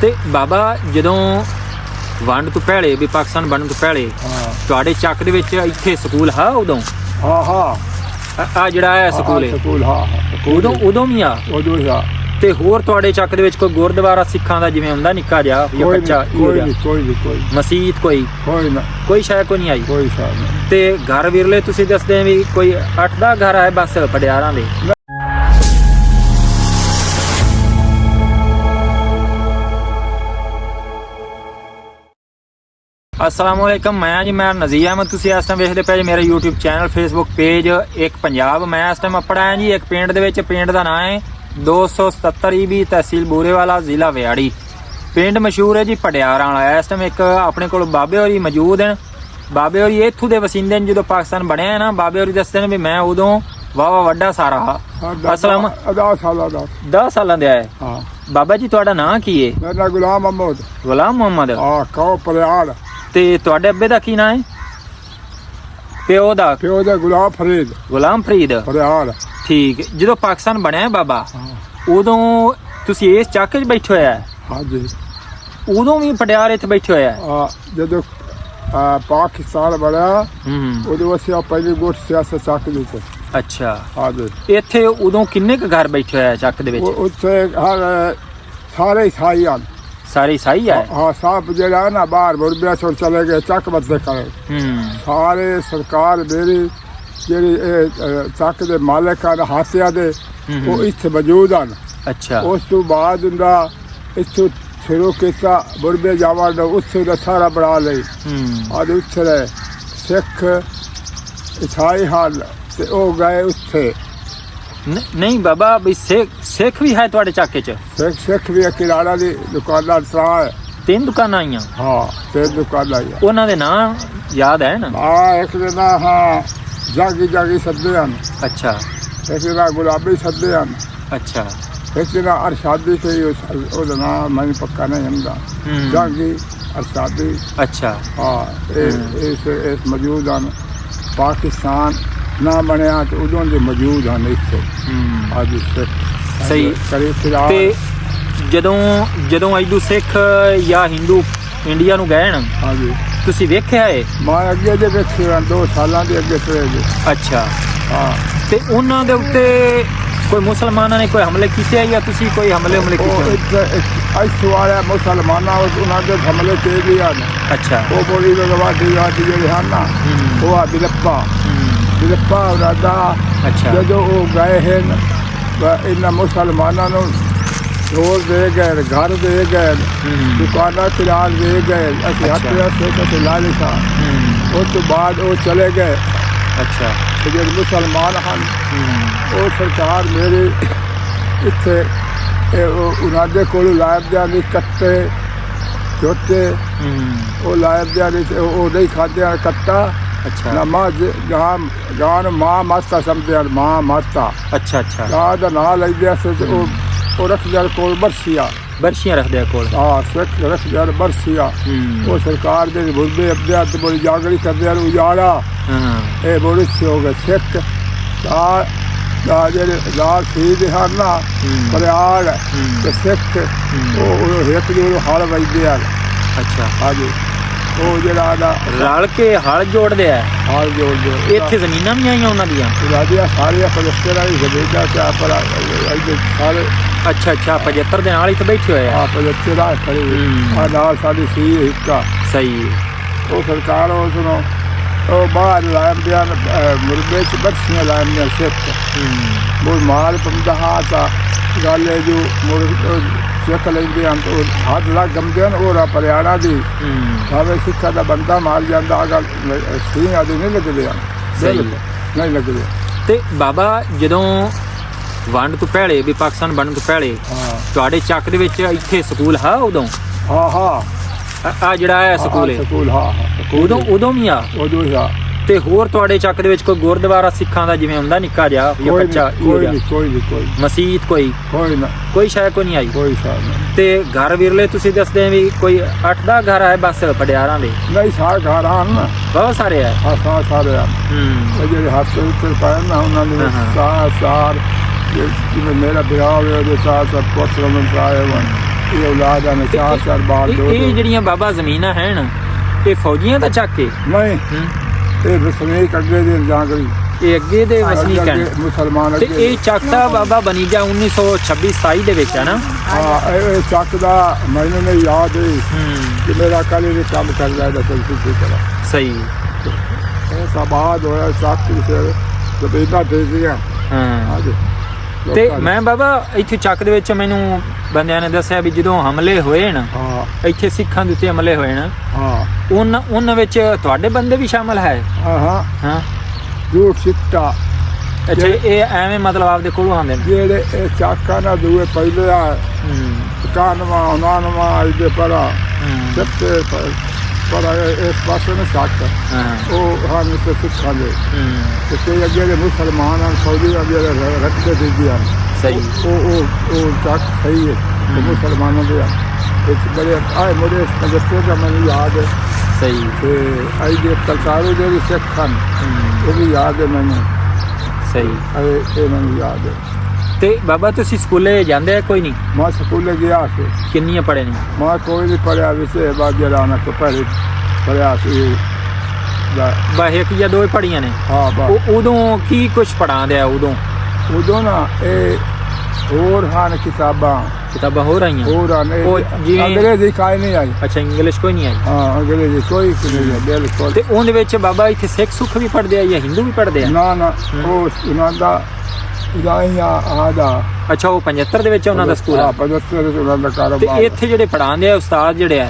ਤੇ ਬਾਬਾ ਜਦੋਂ ਵੰਡ ਤੋਂ ਪਹਿਲੇ ਵੀ ਪਾਕਿਸਤਾਨ ਬਣਨ ਤੋਂ ਪਹਿਲੇ ਹਾਂ। ਤੁਹਾਡੇ ਚੱਕ ਦੇ ਵਿੱਚ ਇੱਥੇ ਸਕੂਲ ਹੈ ਉਦੋਂ? ਹਾਂ ਹਾਂ। ਆ ਜਿਹੜਾ ਹੈ ਸਕੂਲ ਹੈ ਸਕੂਲ ਹਾਂ ਉਦੋਂ ਉਦੋਂ ਵੀ ਆ? ਉਦੋਂ ਹੀ ਆ। ਤੇ ਹੋਰ ਤੁਹਾਡੇ ਚੱਕ ਦੇ ਵਿੱਚ ਕੋਈ ਗੁਰਦੁਆਰਾ ਸਿੱਖਾਂ ਦਾ ਜਿਵੇਂ ਹੁੰਦਾ ਨਿੱਕਾ ਜਿਹਾ ਜਾਂ ਕੋਈ ਬੱਚਾ ਨਹੀਂ ਕੋਈ ਨਹੀਂ ਕੋਈ ਨਹੀਂ ਕੋਈ ਮਸਜਿਦ ਕੋਈ? ਕੋਈ ਨਾ। ਕੋਈ ਸ਼ਾਇਦ ਕੋਈ ਨਹੀਂ ਆਈ? ਕੋਈ ਨਹੀਂ। ਤੇ ਘਰ ਵਿਰਲੇ ਤੁਸੀਂ ਦੱਸਦੇ ਵੀ ਕੋਈ 8-10 ਘਰ ਆਏ ਬਸ ਪੜਿਆਰਾਂ ਦੇ? ਅਸਲਾਮ ਵਾਲੇਕਮ ਮੈਂ ਜੀ ਮੈਂ ਨਜ਼ੀਰ ਅਹਿਮਦ ਤੁਸੀਂ ਇਸ ਟਾਈਮ ਵੇਖਦੇ ਪਏ ਜੀ ਮੇਰਾ YouTube ਚੈਨਲ Facebook ਪੇਜ ਇੱਕ ਪੰਜਾਬ। ਮੈਂ ਇਸ ਟਾਈਮ ਆਇਆ ਜੀ ਇੱਕ ਪਿੰਡ ਦੇ ਵਿੱਚ ਪਿੰਡ ਦਾ ਨਾਮ ਹੈ 277 ਈਬੀ ਤਹਿਸੀਲ ਬੂਰੇਵਾਲਾ ਜ਼ਿਲ੍ਹਾ ਵਿਆੜੀ। ਪਿੰਡ ਮਸ਼ਹੂਰ ਹੈ ਜੀ ਪਟਿਆਰਾਂ ਵਾਲਾ। ਇਸ ਟਾਈਮ ਇੱਕ ਆਪਣੇ ਕੋਲ ਬਾਬੇ ਹੋਰੀ ਮੌਜੂਦ ਹਨ। ਬਾਬੇ ਹੋਰੀ ਇੱਥੋਂ ਦੇ ਵਸਿੰਦੇ ਨੇ ਜਦੋਂ ਪਾਕਿਸਤਾਨ ਬਣਿਆ ਹੈ ਨਾ ਬਾਬੇ ਹੋਰੀ ਦੱਸਦੇ ਨੇ ਵੀ ਮੈਂ ਉਦੋਂ ਵਾਵਾ ਵੱਡਾ ਸਾਰਾ ਹਾਂ। ਅਸਲਾਮ ਅਦਾ ਸਾਲਾ ਦਾ। 10 ਸਾਲਾਂ ਦੇ ਆਏ। ਹਾਂ। ਬਾਬਾ ਜੀ ਤੁਹਾਡਾ ਨਾਂ ਕੀ ਹੈ? ਮੇਰਾ ਗੁਲਾਮ ਅਹਿਮਦ ਗੁਲਾਮ ਮੁਹੰਮਦ। ਆ ਕਹੋ ਪਰਿਆਲ ਤੇ ਤੁਹਾਡੇ ਅੱਬੇ ਦਾ ਕੀ ਨਾਂ ਹੈ? ਪਿਓ ਦਾ? ਪਿਓ ਦਾ ਗੁਲਾਮ ਫਰੀਦ। ਗੁਲਾਮ ਫਰੀਦ। ਪਰਿਆਲ ਠੀਕ। ਜਦੋਂ ਪਾਕਿਸਤਾਨ ਬਣਿਆ ਹੈ ਬਾਬਾ ਉਦੋਂ ਤੁਸੀਂ ਇਸ ਚੱਕ 'ਚ ਬੈਠੇ ਹੋਇਆ ਹੈ? ਹਾਂਜੀ। ਉਦੋਂ ਵੀ ਪਟਿਆਲੇ ਇੱਥੇ ਬੈਠੇ ਹੋਇਆ ਹੈ? ਆ ਜਦੋਂ ਆ, ਪਾਕਿਸਤਾਨ ਬੜਾ ਹੂੰ ਉਦੋਂ ਅਸੀਂ ਆ ਪਹਿਲੀ ਗੋਟ ਸਿਆਸਤ ਚੱਕ ਦੀ ਸੀ। ਅੱਛਾ। ਹਾਂਜੀ। ਇੱਥੇ ਉਦੋਂ ਕਿੰਨੇ ਕੁ ਘਰ ਬੈਠੇ ਹੋਇਆ ਹੈ ਚੱਕ ਦੇ ਵਿੱਚ? ਉਹ ਉੱਥੇ ਹਰ ਸਾਰੇ ਈਸਾਈ ਹਨ। ਸਾਰੇ ਸਹੀ ਹੈ ਹਾਂ ਸਾਹਬ ਜਿਹੜਾ ਨਾ ਬਾਹਰ ਮੁਰਬਿਆ ਚੋਂ ਚਲੇ ਗਏ ਚੱਕ ਬੱਦੇ ਕਰੇ ਹੂੰ। ਸਾਰੇ ਸਰਕਾਰ ਮੇਰੀ ਜਿਹੜੀ ਇਹ ਅ, ਚੱਕ ਦੇ ਮਾਲਕ ਹਨ ਹਾਸਿਆ ਦੇ ਉਹ। ਇੱਥੇ ਮੌਜੂਦ ਹਨ। ਅੱਛਾ। ਉਸ ਤੋਂ ਬਾਅਦ ਦਾ ਇੱਥੋਂ ਸ਼ੁਰੂ ਕੀਤਾ ਮੁਰਬੇ ਜਾਵਾਂ ਦਾ ਉੱਥੇ ਦਾ ਸਾਰਾ ਬਣਾ ਲਈ। ਹੂੰ। ਔਰ ਉੱਥੇ ਦੇ ਸਿੱਖ ਈਸਾਈ ਹਨ ਤੇ ਉਹ ਗਏ ਉੱਥੇ। ਨ- ਨਹੀਂ ਬਾਬਾ ਵੀ ਸਿੱਖ ਸਿੱਖ ਵੀ ਹੈ ਤੁਹਾਡੇ ਚੱਕੇ 'ਚ? ਸਿੱਖ ਸਿੱਖ ਵੀ ਕਿਰਾਣਾ ਦੀ ਦੁਕਾਨਾਂ ਸਰਾ ਹੈ। ਤਿੰਨ ਦੁਕਾਨਾਂ ਆਈਆਂ? ਹਾਂ ਤੇ ਦੁਕਾਨਾਂ ਹੀ ਉਹਨਾਂ ਦੇ ਨਾਂ ਯਾਦ ਹੈ ਨਾ? ਆ ਇੱਕ ਦੇ ਨਾ ਹਾਂ ਜਾਗੀ ਜਾਗੀ ਸੱਦੇ ਹਨ। ਅੱਛਾ। ਇੱਕ ਦੇ ਨਾਲ ਗੁਲਾਬੀ ਸੱਦੇ ਹਨ। ਅੱਛਾ। ਇੱਕ ਦੇ ਨਾਲ ਅਰਸ਼ਾਦੀ ਤੇ ਉਹਦਾ ਨਾਮ ਮੈਨੂੰ ਪੱਕਾ ਨਹੀਂ ਹੁੰਦਾ। ਹੂੰ। ਜਾਗੀ ਅਰਸ਼ਾਦੀ। ਅੱਛਾ। ਹਾਂ ਇਹ ਇਸ ਇਸ ਮੌਜੂਦ ਹਨ ਪਾਕਿਸਤਾਨ ਨਾ ਬਣਿਆ ਤੇ ਉਦੋਂ ਦੇ ਮੌਜੂਦ ਹਨ ਇੱਥੇ। ਹੂੰ। ਅੱਜ ਸਹੀ। ਕਰੀ ਤੇ ਜਦੋਂ ਜਦੋਂ ਐਦੂ ਸਿੱਖ ਜਾਂ ਹਿੰਦੂ ਇੰਡੀਆ ਨੂੰ ਗਏ ਨਾ ਹਾਂਜੀ। ਤੁਸੀਂ ਵੇਖਿਆ ਏ ਮੈਂ ਅੱਗੇ ਦੇ ਵੇਖੇ ਹਨ ਦੋ ਸਾਲਾਂ ਦੇ ਅੱਗੇ ਦੇ ਅੱਛਾ। ਹਾਂ। ਤੇ ਉਹਨਾਂ ਦੇ ਉੱਤੇ ਕੋਈ ਮੁਸਲਮਾਨਾਂ ਨੇ ਕੋਈ ਹਮਲੇ ਕੀਤੇ ਆ ਜਾਂ ਤੁਸੀਂ ਕੋਈ ਹਮਲੇ ਹਮਲੇ ਕੀਤੇ? ਇੱਥੇ ਇੱਥੇ ਵਾਲੇ ਮੁਸਲਮਾਨਾਂ ਉਹ- ਉਹਨਾਂ ਦੇ ਹਮਲੇ ਤੇ ਵੀ ਹਨ। ਅੱਛਾ। ਉਹ ਬੋਲੀ ਦੇ ਗਵਾਦੀ ਗਵਾਦੀ ਜਿਹੜੇ ਹਨ ਹੂੰ, ਉਹ ਆ ਬਿਲਪਾ। ਹੂੰ, ਬਿਲਪਾ ਉਹਨਾਂ ਦਾ ਅੱਛਾ। ਜਦੋਂ ਉਹ ਗਏ ਹਨ ਇਹਨਾਂ ਮੁਸਲਮਾਨਾਂ ਨੂੰ ਰੋਜ਼ ਦੇ ਗਏ ਘਰ ਦੇ ਗਏ ਦੁਕਾਨਾਂ ਫਿਲਹਾਲ ਦੇ ਗਏ ਅਸੀਂ ਹੱਥ ਅੱਛਾ। ਰਸਤੇ ਤੇ ਲਾ ਹੂੰ, ਉਸ ਤੋਂ ਬਾਅਦ ਉਹ ਚਲੇ ਗਏ। ਅੱਛਾ। ਜਿਹੜੇ ਮੁਸਲਮਾਨ ਹਨ ਉਹ ਸਰਕਾਰ ਮੇਰੇ ਇੱਥੇ ਉਹਨਾਂ ਦੇ ਕੋਲ ਲਾਇਬ ਦੇ ਨਹੀਂ ਕੱਟੇ ਝੋਟੇ ਉਹ ਲਾਇਬ ਦੇ ਨਹੀਂ ਉਹ ਨਹੀਂ ਖਾਦੇ ਕੱਟਾ। ਅੱਛਾ। ਨਮਾਜ਼ ਗਾਂ ਗਾਂ ਮਾਂ ਮਾਤਾ ਸਮਝਦੇ ਹਨ ਮਾਂ ਮਾਤਾ ਅੱਛਾ ਅੱਛਾ। ਗਾਂ ਦਾ ਨਾਂ ਲੈਂਦੇ ਸੀ ਤੇ ਉਹ ਉਹ ਰੱਖਦੇ ਹਨ ਕੋਲ ਬਰਸੀਆ ਬਰਸ਼ੀਆਂ ਰੱਖਦੇ ਆ ਕੋਲ। ਆ ਸਿੱਖ ਰੱਖਦੇ ਹਨ ਬਰਸੀਆ ਹੂੰ, ਉਹ ਸਰਕਾਰ ਦੇ ਮੁਰਦੇ ਅਬਦੇ ਤੇ ਬੜੀ ਜਾਗਰੀ ਕਰਦੇ ਹਨ ਉਜਾੜਾ ਹਾਂ ਇਹ ਬੜੀ ਹੋ ਗਏ। ਸਿੱਖ ਦਾ ਦਾ ਜਿਹੜੇ ਲਾਲ ਸ਼ਹੀਦ ਹਨ ਨਾ ਹੂੰ, ਪਰਿਆਲ ਹੂੰ, ਤੇ ਸਿੱਖ ਹੂੰ, ਉਹ ਇੱਕ ਨੂੰ ਹਲ ਵਜਦੇ ਹਨ। ਅੱਛਾ। ਹਾਂਜੀ। ਉਹ ਜਿਹੜਾ ਦਾ ਰਲ ਕੇ ਹਲ ਜੋੜਦੇ ਆ। ਹਾਲ ਜੋੜਦੇ ਇੱਥੇ ਜ਼ਮੀਨਾਂ ਵੀ ਆਈਆਂ ਉਹਨਾਂ ਦੀਆਂ? ਰਾਜਿਆ ਸਾਰੇ ਫਲਸਤੀਨ ਵਾਲੀ ਜ਼ਮੀਨਾਂ ਤੇ ਆਪਰ ਇਹਦੇ ਸਾਰੇ। ਅੱਛਾ ਅੱਛਾ 75 ਦੇ ਨਾਲ ਇੱਥੇ ਬੈਠੇ ਹੋਏ ਆ? ਆਪ ਫਲਸਤੀਨ ਦਾ ਖੜੇ ਹੂੰ। ਆ ਨਾਲ ਸਾਡੀ ਸੀ ਹਿੱਕਾ ਸਹੀ ਹੈ। ਉਹ ਸਰਕਾਰ ਉਸ ਨੂੰ ਉਹ ਬਾਹਰ ਦੇ ਮੁਰਬੇ ਚ ਬੱਚੀਆਂ ਦੇ ਸਿੱਖ। ਹੂੰ, ਉਹ ਮਾਲ ਪੰਦਾ ਹਾਤਾ ਗੱਲ ਹੈ ਜੋ ਮੁਰ ਸਿੱਖ ਲੈਂਦੇ ਹਨ ਤੇ ਉਹ ਹੱਥ ਲੱਗ ਗੰਦੇ ਹਨ ਉਹ ਪਰਿਆਣਾ ਦੀ। ਭਾਵੇਂ ਸਿੱਖਾ ਦਾ ਬੰਦਾ ਮਾਰ ਜਾਂਦਾ ਅਗਰ ਸੀ ਆਦੇ ਨਹੀਂ ਲੱਗਦੇ ਸਹੀ। ਬਿਲਕੁਲ ਨਹੀਂ ਲੱਗਦੇ। ਤੇ ਬਾਬਾ ਜਦੋਂ ਵੰਡ ਤੋਂ ਪਹਿਲੇ ਵੀ ਪਾਕਿਸਤਾਨ ਬਣਨ ਤੋਂ ਪਹਿਲੇ ਤੁਹਾਡੇ ਚੱਕ ਦੇ ਵਿੱਚ ਇੱਥੇ ਸਕੂਲ ਹੈ ਉਦੋਂ? ਹਾਂ ਹਾਂ। ਆ ਜਿਹੜਾ ਹੈ ਸਕੂਲ ਹਾਂ, ਸਕੂਲ ਹਾਂ ਉਦੋਂ ਉਦੋਂ ਵੀ ਆ? ਉਦੋਂ ਹੀ ਆ। ਤੇ ਹੋਰ ਤੁਹਾਡੇ ਚੱਕ ਦੇ ਵਿੱਚ ਕੋਈ ਗੁਰਦੁਆਰਾ ਸਿੱਖਾਂ ਦਾ ਜਿਵੇਂ ਹੁੰਦਾ ਨਿੱਕਾ ਜਿਹਾ ਜਾਂ ਕੋਈ ਬੱਚਾ ਨਹੀਂ ਕੋਈ ਨਹੀਂ ਕੋਈ ਨਹੀਂ ਕੋਈ ਮਸਜਿਦ ਕੋਈ? ਕੋਈ ਨਾ। ਕੋਈ ਸ਼ਾਇਦ ਕੋਈ ਨਹੀਂ ਆਈ? ਕੋਈ ਸਾਹ ਨਹੀਂ। ਤੇ ਘਰ ਵਿਰਲੇ ਤੁਸੀਂ ਦੱਸਦੇ ਵੀ ਕੋਈ 8-10 ਘਰ ਆਏ ਬਸ ਪਟਿਆਰਾਂ ਦੇ? ਨਹੀਂ ਸਾਰ ਘਰ ਨਾ ਬਹੁਤ ਸਾਰੇ ਆ ਆ ਸਾਰ ਸਾਰੇ ਹਨ। ਹੂੰ। ਇਹ ਜਿਹੜੇ ਹੱਥ ਉੱਤੇ ਪਾਏ ਨਾ ਉਹਨਾਂ ਨੇ ਹਾਂ, ਹਾਂ। ਸਾਰ ਜਿਵੇਂ ਮੇਰਾ ਵਿਆਹ ਹੋਇਆ ਉਹਦੇ ਸਾਰ ਸਭ ਪੁੱਤ ਰਮਨ ਵਨ ਇਹ ਔਲਾਦ ਨੇ ਤੇ ਚਾਰ ਚਾਰ ਬਾਲ ਇਹ ਦੋ ਇਹ ਦੋ। ਜਿਹੜੀਆਂ ਬਾਬਾ ਜ਼ਮੀਨਾਂ ਹਨ ਇਹ ਫੌਜੀਆਂ ਦਾ ਚੱਕ ਕੇ ਨਹੀਂ। ਇਹ ਵਸਨੀਕ ਅੱਗੇ ਦੇ ਜਾਂ ਗਈ ਇਹ ਅੱਗੇ ਦੇ ਵਸਨੀਕ ਹਨ ਮੁਸਲਮਾਨ ਤੇ ਅੱਗੇ ਇਹ ਚੱਕ ਤਾਂ ਬਾਬਾ ਬਨੀਜਾ 1926 27 ਦੇ ਵਿੱਚ ਹੈ ਨਾ? ਹਾਂ ਇਹ ਚੱਕ ਦਾ ਮੈਨੂੰ ਨਹੀਂ ਯਾਦ ਹੈ। ਕਿ ਮੇਰਾ ਕਾਲੇ ਦੇ ਕੰਮ ਕਰਦਾ ਤਾਂ ਕੋਈ ਕਰਾ। ਸਹੀ। ਇਹ ਸਬਾਦ ਹੋਇਆ ਚੱਕ ਕਿਸੇ ਜ਼ਬੀਨਾ ਦੇ ਦਿਆ ਹਾਂ। ਤੇ ਮੈਂ ਬਾਬਾ ਇੱਥੇ ਚੱਕ ਦੇ ਵਿੱਚ ਮੈਨੂੰ ਬੰਦਿਆਂ ਨੇ ਦੱਸਿਆ ਵੀ ਜਦੋਂ ਹਮਲੇ ਹੋਏ ਨਾ ਹਾਂ। ਇੱਥੇ ਸਿੱਖਾਂ ਦੇ ਉੱਤੇ ਹਮਲੇ ਹੋਏ ਨਾ ਹਾਂ। ਉਹਨਾਂ ਉਹਨਾਂ ਵਿੱਚ ਤੁਹਾਡੇ ਬੰਦੇ ਵੀ ਸ਼ਾਮਲ ਹੈ? ਹਾਂ ਹਾਂ। ਹਾਂ। ਝੂਠ ਸਿੱਟਾ। ਅੱਛਾ ਇਹ ਐਵੇਂ ਮਤਲਬ ਆਪਦੇ ਕੋਲੋਂ ਆਉਂਦੇ ਨੇ? ਜਿਹੜੇ ਇਹ ਚਾਕਾ ਨਾ ਦੂਏ ਪਹਿਲੇ ਆ ਹੂੰ। ਕਾਨਵਾ ਉਨਾਨਵਾ ਇਹਦੇ ਪਰਾ। ਹੂੰ, ਸੱਤੇ ਪਰ ਇਸ ਪਾਸੇ ਨੇ ਚੱਕ ਹਾਂ। ਉਹ ਹਨ ਤੇ ਸਿੱਖਾਂ ਦੇ ਤੇ ਕਈ ਅੱਗੇ ਦੇ ਮੁਸਲਮਾਨ ਹਨ ਫੌਜੀ ਆ ਜਿਹੜੇ ਰੱਖਦੇ ਦੇ ਦਿਆ ਸਹੀ। ਉਹ ਉਹ ਉਹ ਚੱਕ ਸਹੀ ਹੈ। ਤੇ ਹਮ। ਮੁਸਲਮਾਨਾਂ ਦੇ ਆ। ਇੱਕ ਬੜੇ ਆਏ ਮੁੰਡੇ ਕੰਜਸਟਰ ਦਾ ਮੈਨੂੰ ਯਾਦ ਹੈ। ਸਹੀ। ਤੇ ਆਈ ਦੇ ਦੇ ਵੀ ਸਿੱਖ ਹਨ। ਉਹ ਵੀ ਯਾਦ ਹੈ ਮੈਨੂੰ। ਸਹੀ। ਇਹ ਇਹ ਮੈਨੂੰ ਯਾਦ ਹੈ। ਤੇ ਬਾਬਾ ਤੁਸੀਂ ਸਕੂਲੇ ਜਾਂਦੇ ਆ ਕੋਈ ਨਹੀਂ? ਮੈਂ ਸਕੂਲੇ ਗਿਆ ਸੀ। ਕਿੰਨੀਆਂ ਪੜ੍ਹੇ ਨੇ? ਮੈਂ ਕੋਈ ਨਹੀਂ ਪੜਿਆ ਵਿਸੇ ਬਾਅਦ ਜਿਹੜਾ ਨਾ ਕੋ ਪਹਿਲੇ ਪੜਿਆ ਸੀ। ਬਸ ਇੱਕ ਜਾਂ ਦੋ ਹੀ ਪੜ੍ਹੀਆਂ ਨੇ? ਹਾਂ ਬਾ ਉਹ ਉਦੋਂ ਕੀ ਕੁਝ ਪੜਾਉਂਦੇ ਆ ਉਦੋਂ? ਉਦੋਂ ਨਾ ਇਹ ਹੋਰ ਹਨ ਕਿਤਾਬਾਂ। ਕਿਤਾਬਾਂ ਹੋ ਰਹੀਆਂ ਹੋਰ ਇਹ ਉਹ ਜਿਵੇਂ- ਅੰਗਰੇਜ਼ੀ ਕਾਇ ਨਹੀਂ ਆਈ। ਅੱਛਾ ਇੰਗਲਿਸ਼ ਕੋਈ ਨਹੀਂ ਆਈ? ਹਾਂ ਅੰਗਰੇਜ਼ੀ ਕੋਈ ਨਹੀਂ ਹੈ ਬਿਲਕੁਲ। ਤੇ ਉਹਦੇ ਵਿੱਚ ਬਾਬਾ ਇੱਥੇ ਸਿੱਖ ਸੁੱਖ ਵੀ ਪੜਦੇ ਆ ਜਾਂ ਹਿੰਦੂ ਵੀ ਪੜਦੇ ਆ? ਨਾ ਨਾ ਉਹ ਉਹਨਾਂ ਦਾ ਇਦਾਈਆਂ ਆਦਾ ਅੱਛਾ ਉਹ 75 ਦੇ ਵਿੱਚ ਉਹਨਾਂ ਦਾ ਸਕੂਲ ਆ? ਪਜੱਤਰ ਉਹਨਾਂ ਦਾ ਤੇ ਕਾਰੋਬਾਰ ਇੱਥੇ ਜਿਹੜੇ ਪੜਾਉਂਦੇ ਆ ਉਸਤਾਦ ਜਿਹੜੇ ਆ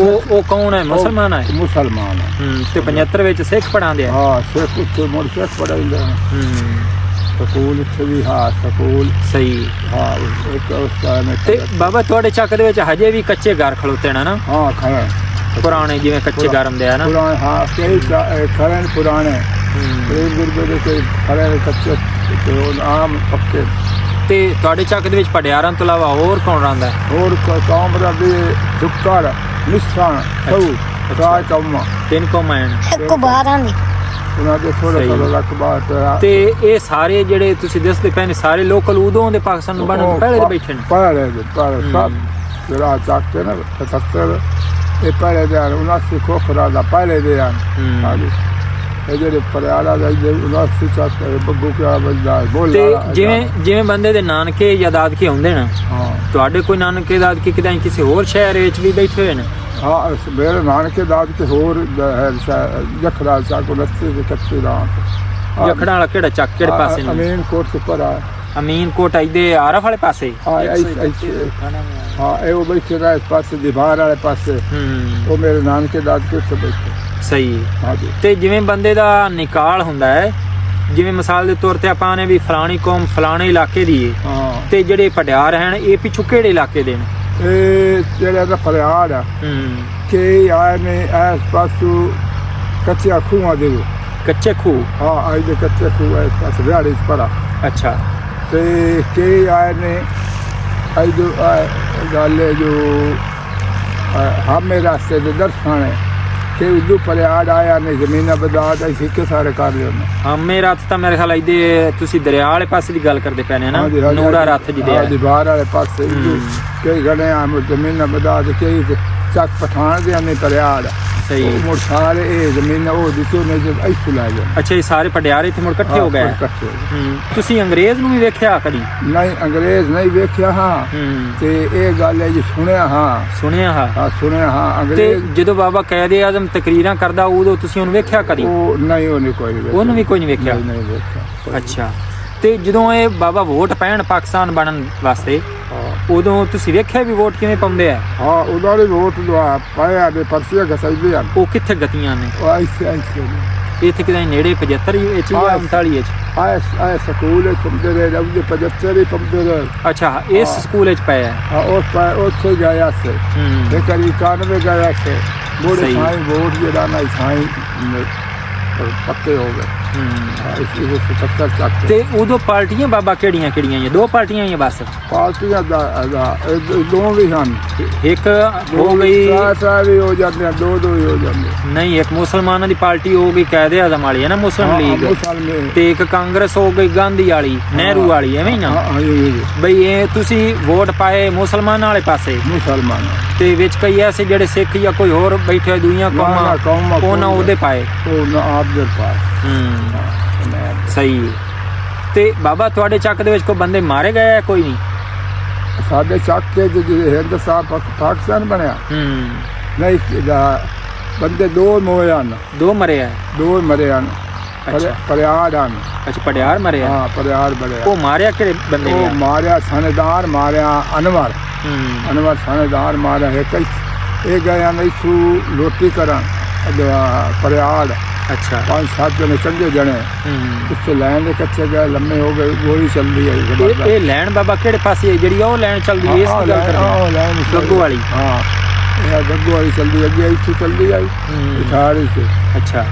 ਉਹ ਉਹ ਕੌਣ ਹੈ ਮੁਸਲਮਾਨ ਹੈ ਮੁਸਲਮਾਨ ਹੈ। ਹੂੰ ਤੇ 75 ਵਿੱਚ ਸਿੱਖ ਪੜਾਉਂਦੇ ਆ? ਹਾਂ ਸਿੱਖ ਉੱਤੇ ਮੁੜ ਸਿੱਖ ਪੜਾਉਂਦੇ ਹੂੰ। ਸਕੂਲ ਇੱਥੇ ਵੀ ਹਾਂ ਸਕੂਲ। ਸਹੀ। ਹਾਂ ਇੱਕ ਉਸਤਾਦ ਨੇ ਤੇ ਬਾਬਾ ਤੁਹਾਡੇ ਚੱਕ ਦੇ ਵਿੱਚ ਹਜੇ ਵੀ ਕੱਚੇ ਘਰ ਖਲੋਤੇ ਨੇ ਨਾ? ਹਾਂ ਖੜਾ ਪੁਰਾਣੇ ਜਿਵੇਂ ਕੱਚੇ ਘਰ ਹੁੰਦੇ ਆ ਨਾ? ਪੁਰਾਣੇ ਹਾਂ ਕਈ ਚਾ- ਇਹ ਖੜੇ ਨੇ ਪੁਰਾਣੇ। ਹੂੰ। ਰੇਲ ਗੁਰਬੇ ਦੇ ਕੋਈ ਖੜੇ ਨੇ ਕੱਚੇ ਤੇ ਉਹ ਆਮ ਪੱਕੇ। ਤੇ ਤੁਹਾਡੇ ਚੱਕ ਦੇ ਵਿੱਚ ਪੜਿਆਰਾਂ ਤੋਂ ਇਲਾਵਾ ਹੋਰ ਕੌਣ ਰਹਿੰਦਾ? ਹੋਰ ਕੌਮ ਦਾ ਵੀ ਦੁੱਕਰ ਨਿਸ਼ਾਨ ਸੌ ਸਾਇ ਕੌਮਾਂ। ਤਿੰਨ ਕੌਮਾਂ ਇੱਕ ਬਾਹਰਾਂ ਦੀ ਉਹਨਾਂ ਦੇ ਥੋੜਾ ਸਹੀ। ਥੋੜਾ ਲੱਖ ਪਿਆ ਤੇ ਇਹ ਸਾਰੇ ਜਿਹੜੇ ਤੁਸੀਂ ਦੱਸਦੇ ਪਏ ਨੇ ਸਾਰੇ ਲੋਕਲ ਉਦੋਂ ਦੇ ਪਾਕਿਸਤਾਨ ਬਣਨ ਤੋਂ ਪਹਿਲੇ ਦੇ ਬੈਠੇ ਨੇ ਪਹਿਲੇ ਦੇ ਪਹਿਲੇ। ਸਭ ਜਿਹੜਾ ਚੱਕਦੇ ਨਾ 77 ਇਹ ਪਹਿਲੇ ਦੇ ਹਨ 79 ਖੋਖਰਾ ਦਾ ਪਹਿਲੇ ਦੇ ਹਨ। ਹਾਂਜੀ ਇਹ ਜਿਹੜੇ ਪਰਿਆਲਾ ਦਾ ਜਿਹੜੇ 79 ਚੱਕ ਬੱਗੂ ਕਿਆ ਵੱਜਦਾ ਬੋਲ ਤੇ ਜਿਵੇਂ ਜਿਵੇਂ ਬੰਦੇ ਦੇ ਨਾਨਕੇ ਜਾਂ ਦਾਦਕੇ ਹੁੰਦੇ ਨੇ ਹਾਂ। ਤੁਹਾਡੇ ਕੋਈ ਨਾਨਕੇ ਦਾਦਕੇ ਕਿਤੇ ਕਿਸੇ ਹੋਰ ਸ਼ਹਿਰ ਵਿੱਚ ਵੀ ਬੈਠੇ ਹੋਏ ਨੇ? ਹਾਂ ਇਸ ਮੇਰੇ ਨਾਨਕੇ ਦਾਦ ਕੇ ਹੋਰ ਜਖੜਾ ਚੱਕ 29 ਦੇ ਕੱਚੇ ਦਾ ਜਖੜਾਂ ਵਾਲਾ ਕਿਹੜਾ ਚੱਕ ਕਿਹੜੇ ਪਾਸੇ ਨੂੰ? ਅਮੀਨ ਕੋਟ ਤੋਂ ਪਰ ਆ। ਅਮੀਨ ਕੋਟ ਇਹਦੇ ਆਰਫ ਵਾਲੇ ਪਾਸੇ? ਹਾਂ ਇਹ ਉਹ ਬੈਠੇ ਦਾ ਇਸ ਪਾਸੇ ਦੀਵਾਰ ਵਾਲੇ ਪਾਸੇ। ਉਹ ਮੇਰੇ ਨਾਨਕੇ ਦਾਦ ਕੇ ਉੱਤੇ ਬੈਠੇ। ਸਹੀ ਹਾਂਜੀ। ਤੇ ਜਿਵੇਂ ਬੰਦੇ ਦਾ ਨਿਕਾਲ ਹੁੰਦਾ ਹੈ ਜਿਵੇਂ ਮਿਸਾਲ ਦੇ ਤੌਰ ਤੇ ਆਪਾਂ ਨੇ ਵੀ ਫਲਾਣੀ ਕੌਮ ਫਲਾਣੇ ਇਲਾਕੇ ਦੀ ਹੈ ਹਾਂ। ਤੇ ਜਿਹੜੇ ਪਟਿਆਰ ਹਨ ਇਹ ਪਿੱਛੋਂ ਕਿਹੜੇ ਇਲਾਕੇ ਦੇ ਨੇ? ਇਹ ਜਿਹੜਾ ਦਾ ਫਰਿਆਦ ਆ ਹੂੰ। ਕਿ ਆਏ ਨੇ ਇਸ ਪਾਸੋਂ ਕੱਚੇ ਖੂਹਾਂ ਦੇ ਕੱਚੇ ਖੂਹ? ਹਾਂ ਆਏ ਦੇ ਕੱਚੇ ਖੂਹ ਇਸ ਪਾਸੇ ਵਿਹਾੜੇ ਚ ਪਰਾ ਅੱਛਾ। ਤੇ ਕਿ ਆਏ ਨੇ ਆਈ ਜੋ ਗੱਲ ਹੈ ਜੋ ਹਮੇ ਰਾਸਤੇ ਦੇ ਦਰਸ਼ਨ ਕਿ ਉਦੋਂ ਫਰਿਆਦ ਆਇਆ ਨੇ ਜ਼ਮੀਨਾਂ ਬਦਾਦ ਐ ਸਿੱਕੇ ਸਾਰੇ ਕਰ ਲਿਓ ਨੇ ਹਮੇ ਰਾਤ ਤਾਂ ਮੇਰੇ ਖਿਆਲ ਇਹਦੇ ਤੁਸੀਂ ਦਰਿਆ ਵਾਲੇ ਪਾਸੇ ਦੀ ਗੱਲ ਕਰਦੇ ਪਏ ਨੇ ਨਾ ਹਾਂਜੀ, ਹਾਂਜੀ, ਨੂਰਾ ਹਾਂਜੀ। ਰੱਥ ਜਿਹਦੇ ਆ ਬਾਹਰ ਵਾਲੇ ਪਾਸੇ। ਕਈ ਗਣੇ ਆ ਜ਼ਮੀਨਾਂ ਬਦਾਦ ਕਈ ਤੇ ਚੱਕ ਪਠਾਨ ਦੇ ਨੇ ਫਰਿਆਦ ਸਹੀ। ਮੁੜ ਸਾਰੇ ਇਹ ਜ਼ਮੀਨਾਂ ਉਹ ਦਿੱਤੋ ਨੇ ਜਦ ਇੱਥੋਂ ਲੈ ਗਏ। ਅੱਛਾ ਇਹ ਸਾਰੇ ਪਟਿਆਰ ਇੱਥੇ ਮੁੜ ਇਕੱਠੇ ਹੋ ਗਏ? ਤੁਸੀਂ ਅੰਗਰੇਜ਼ ਨੂੰ ਵੀ ਵੇਖਿਆ ਕਦੀ? ਨਹੀਂ ਅੰਗਰੇਜ਼ ਨਹੀਂ ਵੇਖਿਆ ਹਾਂ। ਤੇ ਇਹ ਗੱਲ ਹੈ ਜੀ ਸੁਣਿਆ ਹਾਂ। ਸੁਣਿਆ ਹਾਂ। ਹਾਂ ਸੁਣਿਆ ਹਾਂ ਤੇ ਅੰਗਰੇਜ਼ ਜਦੋਂ ਬਾਬਾ ਕਾਇਦੇ ਆਜ਼ਮ ਤਕਰੀਰਾਂ ਕਰਦਾ ਉਦੋਂ ਤੁਸੀਂ ਉਹਨੂੰ ਵੇਖਿਆ ਕਦੀ? ਉਹ ਨਹੀਂ ਉਹਨੇ ਕੋਈ ਨਹੀਂ ਵੇਖਿਆ। ਉਹਨੂੰ ਵੀ ਕੋਈ ਨਹੀਂ ਵੇਖਿਆ? ਨਹੀਂ ਵੇਖਿਆ। ਅੱਛਾ। ਤੇ ਜਦੋਂ ਇਹ ਬਾਬਾ ਵੋਟ ਪੈਣ ਪਾਕਿਸਤਾਨ ਬਣਨ ਵਾਸਤੇ। ਉਦੋਂ ਤੁਸੀਂ ਵੇਖਿਆ ਵੀ ਵੋਟ ਕਿਵੇਂ ਪਾਉਂਦੇ ਆ? ਹਾਂ ਉਹਨਾਂ ਦੇ ਵੋਟ ਦਵਾ ਪਾਇਆ ਦੇ ਪਰਚੀਆਂ ਘਸਾਈਦੇ ਹਨ ਉਹ ਕਿੱਥੇ ਗਤੀਆਂ ਨੇ? ਉਹ ਐਸੇ ਐਸੇ ਨੇ। ਇੱਥੇ ਕਿਤੇ ਨੇੜੇ 75 ਵਿੱਚ ਜਾਂ ਹਾਂ। 39 ਵਿੱਚ ਆਏ ਆਏ ਸਕੂਲ ਵਿੱਚ ਪੰਦੇ ਰਹੇ ਰਵਦੇ 75 ਹੀ ਪੰਦੇ ਰਹੇ। ਅੱਛਾ ਇਸ ਹਾਂ। ਸਕੂਲ ਵਿੱਚ ਪਿਆ ਹੈ ਹਾਂ ਉਸ ਪਾ ਉੱਥੇ ਗਿਆ ਸੇ ਹੂੰ ਇਹ ਕਰੀ 91 ਗਿਆ ਸੇ ਬੋੜੇ ਸਹੀ। ਸਾਈਂ ਵੋਟ ਜਿਹੜਾ ਨਾ ਸਾਈਂ ਪੱਕੇ ਹੋ ਗਏ। ਹੂੰ ਹਾਂ, ਇਸ ਇਸ 70 ਚੱਕ ਤੇ ਉਦੋਂ ਪਾਰਟੀਆਂ ਬਾਬਾ ਕਿਹੜੀਆਂ ਕਿਹੜੀਆਂ ਇਹ ਦੋ ਪਾਰਟੀਆਂ ਹੀ ਆ ਬਸ। ਪਾਰਟੀਆਂ ਦਾ ਦਾ ਇਹ ਦੋ ਵੀ ਹਨ। ਇੱਕ ਹੋ ਗਈ ਸਾਰਾ ਸਾਰਾ ਵੀ ਹੋ ਜਾਂਦੇ ਆ, ਦੋ ਦੋ ਹੀ ਹੋ ਜਾਂਦੇ ਨਹੀਂ ਇੱਕ ਮੁਸਲਮਾਨਾਂ ਦੀ ਪਾਰਟੀ ਹੋ ਗਈ ਕਾਇਦੇ ਆਜ਼ਮ ਵਾਲੀ ਹੈ ਨਾ ਮੁਸਲਿਮ ਲੀਗ। ਤੇ ਇੱਕ ਕਾਂਗਰਸ ਹੋ ਗਈ ਗਾਂਧੀ ਵਾਲੀ ਨਹਿਰੂ ਵਾਲੀ ਐਵੇਂ ਹੀ ਨਾ? ਬਈ ਇਹ ਤੁਸੀਂ ਵੋਟ ਪਾਏ ਮੁਸਲਮਾਨਾਂ ਵਾਲੇ ਪਾਸੇ। ਮੁਸਲਮਾਨ। ਤੇ ਵਿੱਚ ਕਈ ਐਸੇ ਜਿਹੜੇ ਸਿੱਖ ਜਾਂ ਕੋਈ ਹੋਰ ਬੈਠੇ ਹੋਏ ਦੁਨੀਆ ਨਾ, ਕੌਮਾਂ, ਕੌਮਾਂ ਉਹਨਾਂ। ਉਹਦੇ ਪਾਏ। ਉਹ ਨਾ ਆਪ ਦੇ ਪਾਸ ਹੂੰ। ਮੈਂ ਸਹੀ ਹੈ। ਤੇ ਬਾਬਾ ਤੁਹਾਡੇ ਚੱਕ ਦੇ ਵਿੱਚ ਕੋਈ ਬੰਦੇ ਮਾਰੇ ਗਏ ਆ ਕੋਈ ਨਹੀਂ? ਸਾਡੇ ਚੱਕ ਕੇ ਜਿਹੜੇ ਹਿੰਦੁਸਤਾਨ ਪਾਕ- ਪਾਕਿਸਤਾਨ ਬਣਿਆ। ਹੂੰ। ਨਹੀਂ ਇਹਦਾ ਬੰਦੇ ਦੋ ਮੋਏ ਹਨ। ਦੋ ਮਰੇ ਆ। ਦੋ ਮਰੇ ਹਨ। ਅੱਛਾ। ਪਰਿਆੜ ਹਨ। ਅੱਛਾ ਪਟਿਆਰ ਮਰੇ ਆ। ਹਾਂ ਪਰਿਆੜ ਬੜਿਆ ਉਹ ਮਾਰਿਆ ਕਿਹੜੇ ਬੰਦੇ ਉਹ ਨੇ ਮਾਰਿਆ ਥਾਣੇਦਾਰ ਮਾਰਿਆ ਅਨਵਰ। ਹੂੰ। ਅਨਵਰ ਥਾਣੇਦਾਰ ਮਾਰਿਆ ਹੈ ਕਈ। ਇਹ ਗਿਆ ਨਹੀਂ ਸੂ ਲੋਟੀ ਕਰਾਂ ਅਦਵਾ ਪਰਿਆੜ। ਅੱਛਾ। ਪੰਜ ਸੱਤ ਜਣੇ ਚੰਗੇ ਜਣੇ। ਹੂੰ। ਉੱਥੇ ਲੈਣ ਦੇ ਕੱਚੇ ਗਏ ਲੰਮੇ ਹੋ ਗਏ ਗੋਲੀ ਚੱਲਦੀ ਹੈ ਇਹ ਇਹ ਲੈਣ ਬਾਬਾ ਕਿਹੜੇ ਪਾਸੇ ਹੈ ਜਿਹੜੀ ਉਹ ਲੈਣ ਚੱਲਦੀ ਇਸ ਦੀ ਗੱਲ ਲੈਣ- ਕਰਦੇ ਹਾਂ, ਲੈਣ ਚੱਲਦੀ। ਗੱਗੂ ਵਾਲੀ। ਹਾਂ। ਇਹ ਗੱਗੂ ਵਾਲੀ ਚੱਲਦੀ ਅੱਗੇ ਇੱਥੇ ਚੱਲਦੀ ਆਈ। ਹੂੰ। ਇਥਾੜੀ ਸੇ ਅੱਛਾ।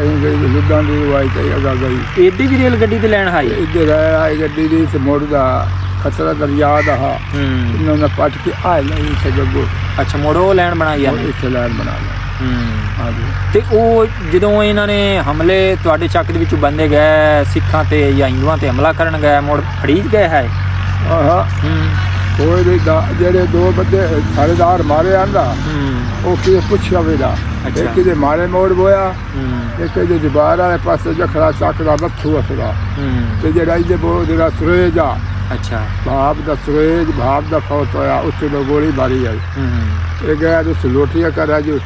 ਅਸੀਂ ਗਈ ਲੁੱਦਾਂ ਦੀ ਵਾਈ ਤੇ ਅਗਾ ਗਈ। ਇਹਦੀ ਵੀ ਰੇਲ ਗੱਡੀ ਤੇ ਲੈਣ ਹਾਈ ਹਾ ਹੂੰ। ਇਹਨਾਂ ਨੇ ਪਟ ਕੇ ਆ ਲਈ ਇੱਥੇ ਗੱਗੂ ਅੱਛਾ ਮੋੜੋ ਉਹ ਲੈਣ ਬਣਾਈ ਆ ਇੱਥੇ ਲੈਣ ਬਣਾ ਲਿਆ। ਹੂੰ। ਹਾਂਜੀ। ਤੇ ਉਹ ਜਦੋਂ ਇਹਨਾਂ ਨੇ ਹਮਲੇ ਤੁਹਾਡੇ ਚੱਕ ਦੇ ਵਿੱਚੋਂ ਬੰਦੇ ਗਏ ਸਿੱਖਾਂ ਤੇ ਜਾਂ ਹਿੰਦੂਆਂ ਤੇ ਹਮਲਾ ਕਰਨ ਗਏ ਮੋੜ ਫੜੀਜ ਗਏ ਹੈ? ਆਹਾ। ਕੋਈ ਦੇ ਜਿਹੜੇ ਦੋ ਬੰਦੇ ਥਾਣੇਦਾਰ ਮਾਰੇ ਆਂਦਾ ਉਹ ਕੀ ਪੁੱਛਿਆ ਵੇਦਾ। ਇੱਕ ਦੇ ਮਾਰੇ ਮੋੜ ਬੋਇਆ ਇੱਕ ਦੇ ਜਬਾਰ ਵਾਲੇ ਪਾਸੇ ਜਖੜਾ ਚੱਕ ਦਾ ਮੱਥੂ ਅਸਦਾ ਹੂੰ। ਤੇ ਜਿਹੜਾ ਇਹਦੇ ਬੋ ਜਿਹੜਾ ਸੁਰੇਜ अच्छा भाप दा सुरेज भाप दा फौत होया उससे दो गोली मारी आई ये गया तो लोटिया का राजू